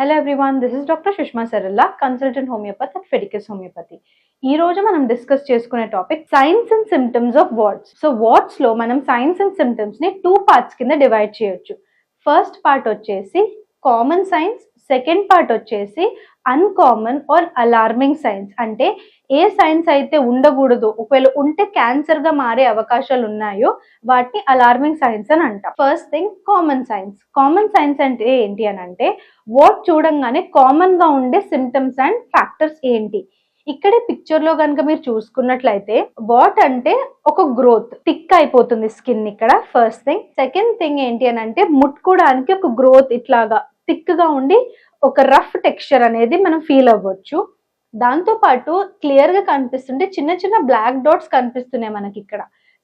Hello everyone this is doctor Sushma Saralla consultant homeopathy at Fedicus homeopathy ఈ రోజు మనం discuss చేసుకునే topic signs and symptoms of warts so వాట్స్లో మనం signs and సిమ్టమ్స్ని two parts కింద divide చేయొచ్చు. First part వచ్చేసి కామన్ సైన్స్ సెకండ్ పార్ట్ వచ్చేసి అన్కామన్ ఆర్ అలార్మింగ్ సైన్స్ అంటే ఏ సైన్స్ అయితే ఉండకూడదు ఒకవేళ ఉంటే క్యాన్సర్గా మారే అవకాశాలు ఉన్నాయో వాటిని అలార్మింగ్ సైన్స్ అని అంటాం. First thing common signs common signs అంటే ఏంటి అని అంటే వాట్ చూడంగానే కామన్గా ఉండే సిమ్టమ్స్ అండ్ ఫ్యాక్టర్స్ ఏంటి? ఇక్కడే పిక్చర్లో కనుక మీరు చూసుకున్నట్లయితే వాట్ అంటే ఒక గ్రోత్ థిక్ అయిపోతుంది స్కిన్ ఇక్కడ. ఫస్ట్ థింగ్ సెకండ్ థింగ్ ఏంటి అని అంటే ముట్టుకోవడానికి ఒక గ్రోత్ ఇట్లాగా థిక్గా ఉండి ఒక రఫ్ టెక్స్చర్ అనేది మనం ఫీల్ అవ్వచ్చు. దాంతో పాటు క్లియర్గా కనిపిస్తుంటే చిన్న చిన్న బ్లాక్ డాట్స్ కనిపిస్తున్నాయి మనకి ఇక్కడ.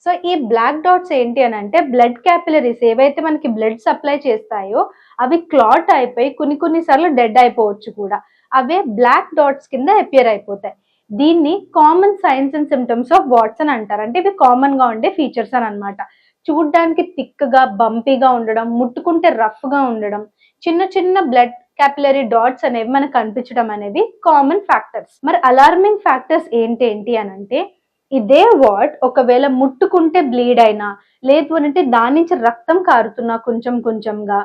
సో ఈ బ్లాక్ డాట్స్ ఏంటి అని అంటే బ్లడ్ క్యాపిలరీస్ ఏవైతే మనకి బ్లడ్ సప్లై చేస్తాయో అవి క్లాట్ అయిపోయి కొన్ని కొన్ని సార్లు డెడ్ అయిపోవచ్చు కూడా. అవే బ్లాక్ డాట్స్ కింద అపియర్ అయిపోతాయి. దీన్ని common signs and symptoms of warts అని అంటారు. అంటే ఇవి కామన్గా ఉండే ఫీచర్స్ అని అనమాట చూడ్డానికి థిక్గా బంపీగా ఉండడం ముట్టుకుంటే రఫ్గా ఉండడం చిన్న చిన్న బ్లడ్ క్యాపిలరీ డాట్స్ అనేవి మనకు కనిపించడం అనేవి కామన్ ఫ్యాక్టర్స్ మరి అలార్మింగ్ ఫ్యాక్టర్స్ ఏంటేంటి అని అంటే ఇదే వాట్ ఒకవేళ ముట్టుకుంటే బ్లీడ్ అయినా లేదు అంటే దాని నుంచి రక్తం కారుతున్నా కొంచెం కొంచెంగా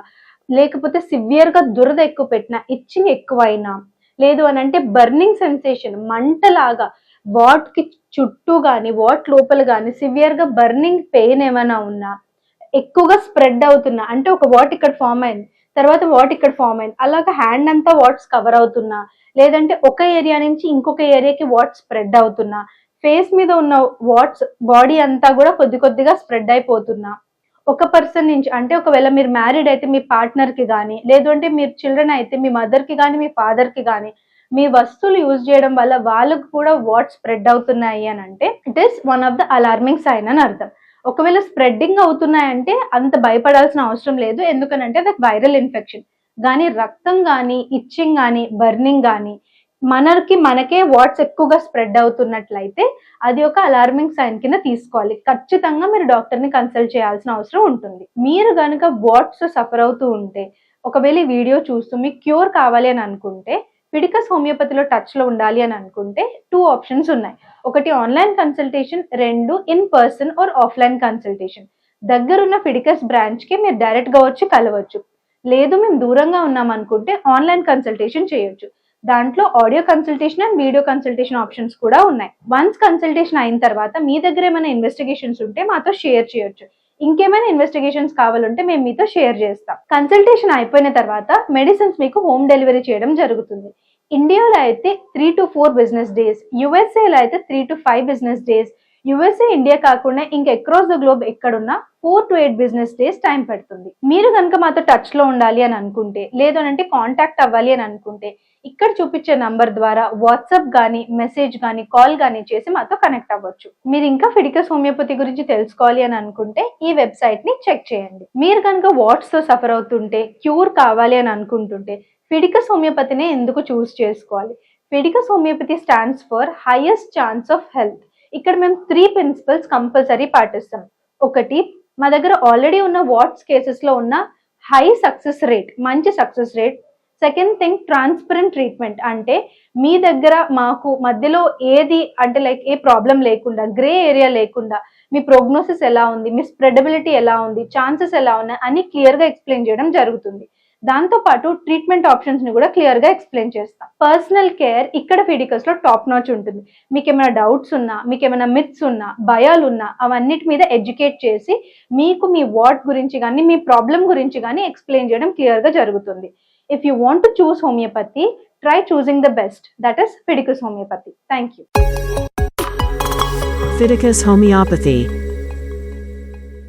లేకపోతే సివియర్గా దురద ఎక్కువ పెట్టినా ఇచ్చింగ్ ఎక్కువైనా లేదు అని అంటే బర్నింగ్ సెన్సేషన్ మంటలాగా వాట్కి చుట్టూ కానీ వాట్ లోపల కానీ సివియర్గా బర్నింగ్ పెయిన్ ఏమైనా ఉన్నా ఎక్కువగా స్ప్రెడ్ అవుతున్నా అంటే ఒక వాట్ ఇక్కడ ఫామ్ అయింది తర్వాత వాట్ ఇక్కడ ఫామ్ అయింది అలాగా హ్యాండ్ అంతా వాట్స్ కవర్ అవుతున్నా లేదంటే ఒక ఏరియా నుంచి ఇంకొక ఏరియాకి వాట్ స్ప్రెడ్ అవుతున్నా ఫేస్ మీద ఉన్న వాట్స్ బాడీ అంతా కూడా కొద్ది కొద్దిగా స్ప్రెడ్ అయిపోతున్నా. ఒక పర్సన్ నుంచి అంటే ఒకవేళ మీరు మ్యారీడ్ అయితే మీ పార్ట్నర్కి కానీ లేదు అంటే మీరు చిల్డ్రన్ అయితే మీ మదర్కి కానీ మీ ఫాదర్కి కానీ మీ వస్తువులు యూజ్ చేయడం వల్ల వాళ్ళకు కూడా వాట్ స్ప్రెడ్ అవుతున్నాయి అని అంటే it is one of the alarming sign అని అర్థం. ఒకవేళ స్ప్రెడ్డింగ్ అవుతున్నాయంటే అంత భయపడాల్సిన అవసరం లేదు ఎందుకనంటే అది వైరల్ ఇన్ఫెక్షన్. కానీ రక్తం కానీ ఇచ్చింగ్ కానీ బర్నింగ్ కానీ మనకి మనకే వాట్స్ ఎక్కువగా స్ప్రెడ్ అవుతున్నట్లయితే అది ఒక అలార్మింగ్ సైన్ కింద తీసుకోవాలి. ఖచ్చితంగా మీరు డాక్టర్ని కన్సల్ట్ చేయాల్సిన అవసరం ఉంటుంది. మీరు కనుక వాట్స్ సఫర్ అవుతూ ఉంటే ఒకవేళ ఈ వీడియో చూస్తూ మీకు క్యూర్ కావాలి అని అనుకుంటే ఫిడికస్ హోమియోపతిలో టచ్లో ఉండాలి అని అనుకుంటే టూ ఆప్షన్స్ ఉన్నాయి. ఒకటి ఆన్లైన్ కన్సల్టేషన్ రెండు in person or offline consultation దగ్గరున్న ఫిడికస్ బ్రాంచ్కి మీరు డైరెక్ట్గా వచ్చి కలవచ్చు. లేదు మేము దూరంగా ఉన్నాం అనుకుంటే ఆన్లైన్ కన్సల్టేషన్ చేయొచ్చు. దాంట్లో audio consultation and video consultation options కూడా ఉన్నాయి. వన్స్ కన్సల్టేషన్ అయిన తర్వాత మీ దగ్గర ఏమైనా ఇన్వెస్టిగేషన్స్ ఉంటే మాతో షేర్ చేయొచ్చు. ఇంకేమైనా ఇన్వెస్టిగేషన్స్ కావాలంటే మేము మీతో షేర్ చేస్తాం. కన్సల్టేషన్ అయిపోయిన తర్వాత మెడిసిన్స్ మీకు హోమ్ డెలివరీ చేయడం జరుగుతుంది. ఇండియాలో అయితే three to four business days యుఎస్ఏలో అయితే three to five business days USA India కాకుండా ఇంకా అక్రాస్ ద గ్లోబ్ ఎక్కడున్నా four to eight business days time పడుతుంది. మీరు కనుక మాతో టచ్లో ఉండాలి అని అనుకుంటే లేదు అంటే కాంటాక్ట్ అవ్వాలి అని అనుకుంటే ఇక్కడ చూపించే నంబర్ ద్వారా వాట్సాప్ కానీ మెసేజ్ కానీ కాల్ కానీ చేసి మాతో కనెక్ట్ అవ్వచ్చు. మీరు ఇంకా ఫిడికస్ హోమియోపతి గురించి తెలుసుకోవాలి అని అనుకుంటే ఈ వెబ్సైట్ని చెక్ చేయండి. మీరు కనుక వాట్స్తో సఫర్ అవుతుంటే క్యూర్ కావాలి అని అనుకుంటుంటే ఫిడికస్ హోమియోపతినే ఎందుకు చూస్ చేసుకోవాలి? Fedicus homeopathy stands for highest chance of health. ఇక్కడ మేము త్రీ ప్రిన్సిపల్స్ కంపల్సరీ పాటిస్తాం. ఒకటి మా దగ్గర ఆల్రెడీ ఉన్న వాట్స్ కేసెస్లో ఉన్న హై సక్సెస్ రేట్ మంచి success rate second thing transparent treatment అంటే మీ దగ్గర మాకు మధ్యలో ఏది అంటే లైక్ ఏ ప్రాబ్లం లేకుండా గ్రే ఏరియా లేకుండా మీ ప్రోగ్నోసిస్ ఎలా ఉంది మీ స్ప్రెడబిలిటీ ఎలా ఉంది ఛాన్సెస్ ఎలా ఉన్నాయి అని క్లియర్గా ఎక్స్ప్లెయిన్ చేయడం జరుగుతుంది. దాంతో పాటు ట్రీట్మెంట్ ఆప్షన్స్ని కూడా క్లియర్గా ఎక్స్ప్లెయిన్ చేస్తాం. పర్సనల్ కేర్ ఇక్కడ ఫీడికస్లో టాప్ నాచ్ ఉంటుంది. మీకు ఏమైనా డౌట్స్ ఉన్నా మీకు ఏమైనా మిత్స్ ఉన్నా భయాలు ఉన్నా అవన్నిటి మీద ఎడ్యుకేట్ చేసి మీకు మీ వాట్ గురించి కానీ మీ ప్రాబ్లం గురించి కానీ ఎక్స్ప్లెయిన్ చేయడం క్లియర్గా జరుగుతుంది. If you want to choose homeopathy, try choosing the best, that is Fidicus homeopathy. Thank you. Fidicus homeopathy.